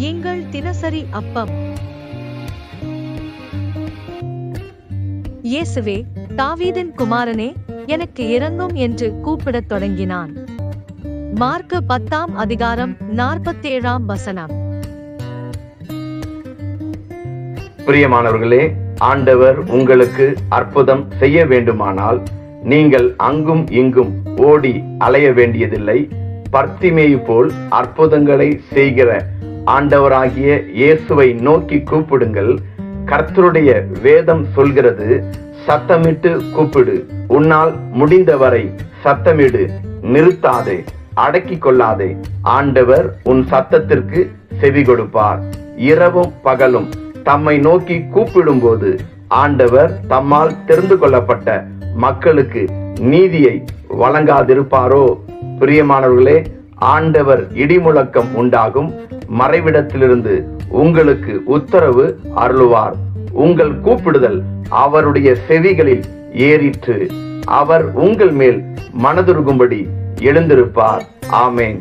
எங்கள் தினசரி அப்பம். இயேசுவே தாவீதின் குமாரனே எனக்கு இறங்கும் என்று கூப்பிடத் தொடங்கினான். மார்க்கு பத்தாம் அதிகாரம் நாற்பத்தேழாம் வசனம். பிரியமானவர்களே ஆண்டவர் உங்களுக்கு அற்புதம் செய்ய வேண்டுமானால் நீங்கள் அங்கும் இங்கும் ஓடி அலைய வேண்டியதில்லை. பர்த்திமேயு போல் அற்புதங்களை செய்கிற ஆண்டவராகிய இயேசுவை நோக்கி கூப்பிடுங்கள். கர்த்தருடைய வேதம் சொல்கிறது சத்தமிட்டு கூப்பிடு. உன்னால் முடிந்தவரை சத்தமிடு. நிறுத்தாதே. அடக்கி கொள்ளாதே. ஆண்டவர் உன் சத்தத்திற்கு செவி கொடுப்பார். இரவும் பகலும் தம்மை நோக்கி கூப்பிடும்போது ஆண்டவர் தம்மால் தெரிந்து கொள்ளப்பட்ட மக்களுக்கு நீதியை வழங்காதிருப்பாரோ? பிரியமானவர்களே ஆண்டவர் இடிமுழக்கம் உண்டாகும். மறைவிடத்திலிருந்து உங்களுக்கு உத்தரவு அருளுவார். உங்கள் கூப்பிடுதல் அவருடைய செவிகளில் ஏறிற்று. அவர் உங்கள் மேல் மனதுருகும்படி எழுந்திருப்பார். ஆமேன்.